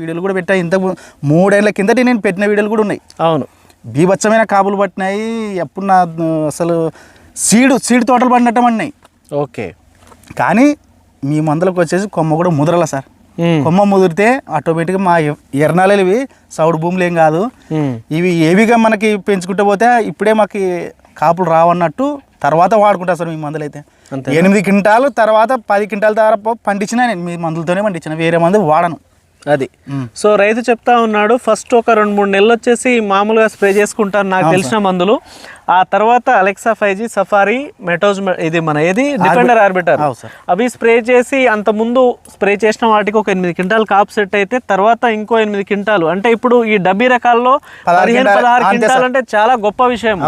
వీడియోలు కూడా పెట్టా. ఇంత మూడేళ్ళ కిందటి నేను పెట్టిన వీడియోలు కూడా ఉన్నాయి. అవును. బీభత్సమైన కాపులు పట్టినాయి. ఎప్పుడు నా అసలు సీడు సీడు తోటలు పడినట్టు పడినాయి. ఓకే. కానీ మీ మందులకు వచ్చేసి కొమ్మ కూడా ముదరల సార్. కొమ్మ ముదిరితే ఆటోమేటిక్గా మా ఎర్నాలు ఇవి సౌడు భూములు ఏం కాదు. ఇవి ఏవిగా మనకి పెంచుకుంటూ పోతే ఇప్పుడే మాకు కాపులు రావన్నట్టు తర్వాత వాడుకుంటా సార్ మీ మందులు అయితే? ఎనిమిది క్వింటాలు తర్వాత పది క్వింటాల తర్వాత పండించిన నేను మీ మందులతోనే పండించిన. వేరే మందు వాడను. అది. సో రైతు చెప్తా ఉన్నాడు ఫస్ట్ ఒక రెండు మూడు నెలలు వచ్చేసి మామూలుగా స్ప్రే చేసుకుంటాను నాకు తెలిసిన మందులు. ఆ తర్వాత Alexa five G safari Metoz ఇది మన ఏది? Defender arbiter. అవి స్ప్రే చేసి అంత ముందు స్ప్రే చేసిన వాటికి ఒక ఎనిమిది క్వింటాల్ కాప్ సెట్ అయితే తర్వాత ఇంకో ఎనిమిది క్వింటాలు. అంటే ఇప్పుడు ఈ డబ్బీ రకాల్లో పదిహేను పదహారు క్వింటాల్. అంటే చాలా గొప్ప విషయం.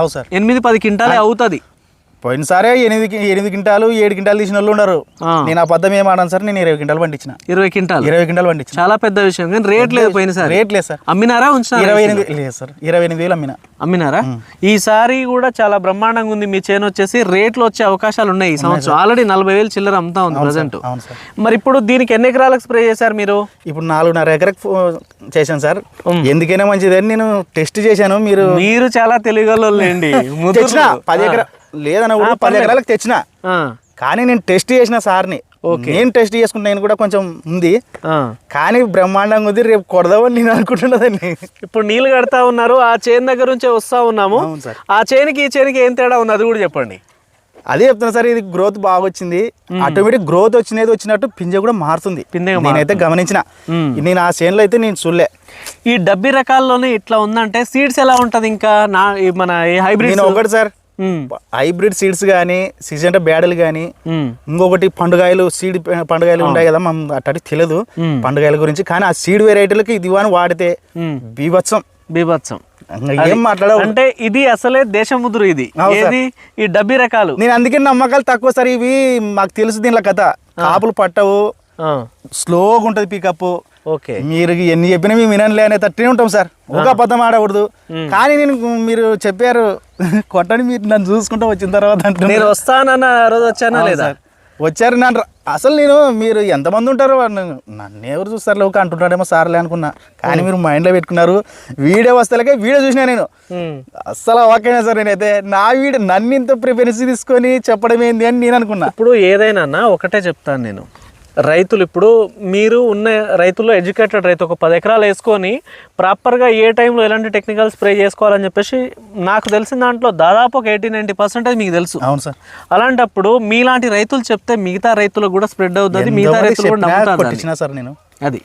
ఎనిమిది పది క్వింటాలే అవుతుంది. పోయినసారే ఎనిమిది కి- ఎనిమిది క్వింటాలు ఏడు క్వింటాలు తీసిన వాళ్ళు ఉన్నారు. ఆ. నేను ఏం ఆడాను సార్? నేను ఇరవై క్వింటాలు పండించిన. ఇరవై క్వింటాల్ ఇరవై క్వింటాలు పండించిన. చాలా పెద్ద విషయం. కానీ రేట్ లేదు పోయినసారి. రేట్ లేదు సార్. అమ్మినారా ఉంచినారా ఇరవై ఎనిమిది లేదు సార్. ఇరవై ఎనిమిది వేలు అమ్మిన. అమ్మినారా? ఈసారి కూడా చాలా బ్రహ్మాండంగా ఉంది. మీ చేను వచ్చేసి రేట్లు వచ్చే అవకాశాలు ఉన్నాయి ఈ సంవత్సరం. ఆల్రెడీ నలభై వేలు చిల్లర అమ్ముతా ఉంది ప్రజెంట్. సార్. మరి ఇప్పుడు దీనికి ఎన్ని ఎకరాలకు స్ప్రే చేశారు మీరు? ఇప్పుడు నాలుగున్నర ఎకరకు చేశాను సార్. ఎందుకైనా మంచిదని నేను టెస్ట్ చేశాను. మీరు మీరు చాలా తెలియగలండి తెచ్చిన. పది ఎకరా లేదన్న కూడా పది ఎకరాలకు తెచ్చిన. కానీ నేను టెస్ట్ చేసిన సార్ని. నేను టెస్ట్ చేసుకుంటే నేను కూడా కొంచెం ఉంది. కానీ బ్రహ్మాండంగా ఉంది రేపు కొడదామని నేను అనుకుంటున్నదండి. ఇప్పుడు నీళ్ళు కడతా ఉన్నారు ఆ చేను దగ్గర నుంచే వస్తా ఉన్నాము. ఆ చేనుకి ఈ చేనుకి ఏం తేడా ఉంది? అది కూడా చెప్పండి. అదే చెప్తున్నా సార్ ఇది గ్రోత్ బాగా వచ్చింది ఆటోమేటిక్ గ్రోత్ వచ్చినది వచ్చినట్టు పింజ కూడా మారుతుంది. నేనైతే గమనించిన. నేను ఆ చేనులో అయితే నేను చూడలే. ఈ డబ్బీ రకాల్లోనే ఇట్లా ఉందంటే సీడ్స్ ఎలా ఉంటది ఇంకా? నా మన హైబ్రిడ్ ఒకటి సార్ హైబ్రిడ్ సీడ్స్ కానీ సిజంట బ్యాడలు కానీ ఇంకొకటి పండుగాయలు సీడ్ పండుగాయలు ఉంటాయి కదా మనం అట్టటి తెలియదు మ్మ్. పండుగాయల గురించి. కానీ ఆ సీడ్ వెరైటీలకి ఇది అని వాడితే బీభత్సం. బీభత్సం. ఏం మాట్లాడవు. అంటే ఇది అసలే దేశముద్రు ఇది. అవును సార్. ఏది? ఈ డబ్బీ రకాలు. నేను అందుకే నమ్మకాలు తక్కువ సార్. ఇవి మాకు తెలుసు దీనిలో కథ. కాపులు పట్టవు. స్లోగా ఉంటుంది పికప్ ఓకే. మీరు ఎన్ని చెప్పినా మేము వినలే అనే తట్టే ఉంటాం సార్. ఒక అబద్ధం ఆడకూడదు. కానీ నేను మీరు చెప్పారు కొట్టని మీరు నన్ను చూసుకుంటూ వచ్చిన తర్వాత అంటున్నారు. నేను వస్తానన్న రోజు వచ్చానా లేదా. వచ్చారు నన్ను అసలు నేను మీరు ఎంతమంది ఉంటారు నన్ను ఎవరు చూస్తారు లోక అంటుంటాడేమో సార్లే అనుకున్నా. కానీ మీరు మైండ్లో పెట్టుకున్నారు. వీడియో వస్తలకే వీడియో చూసినా నేను. అస్సలు ఓకేనా సార్ నేనైతే. నా వీడియో నన్ను ఇంత ప్రిఫరెన్స్ తీసుకొని చెప్పడం ఏంది అని నేను అనుకున్నా. ఇప్పుడు ఏదైనా అన్న ఒకటే చెప్తాను నేను. రైతులు ఇప్పుడు మీరు ఉన్న రైతుల్లో ఎడ్యుకేటెడ్ రైతు ఒక పది ఎకరాలు వేసుకొని ప్రాపర్గా ఏ టైంలో ఎలాంటి టెక్నికల్ స్ప్రే చేసుకోవాలని చెప్పేసి నాకు తెలిసిన దాంట్లో దాదాపు ఒక ఎయిటీ నైంటీ పర్సెంటేజ్ మీకు తెలుసు. అవును సార్. అలాంటప్పుడు మీలాంటి రైతులు చెప్తే మిగతా రైతులకు కూడా స్ప్రెడ్ అవుతుంది మిగతా రైతులు కూడా సార్ నేను. అది.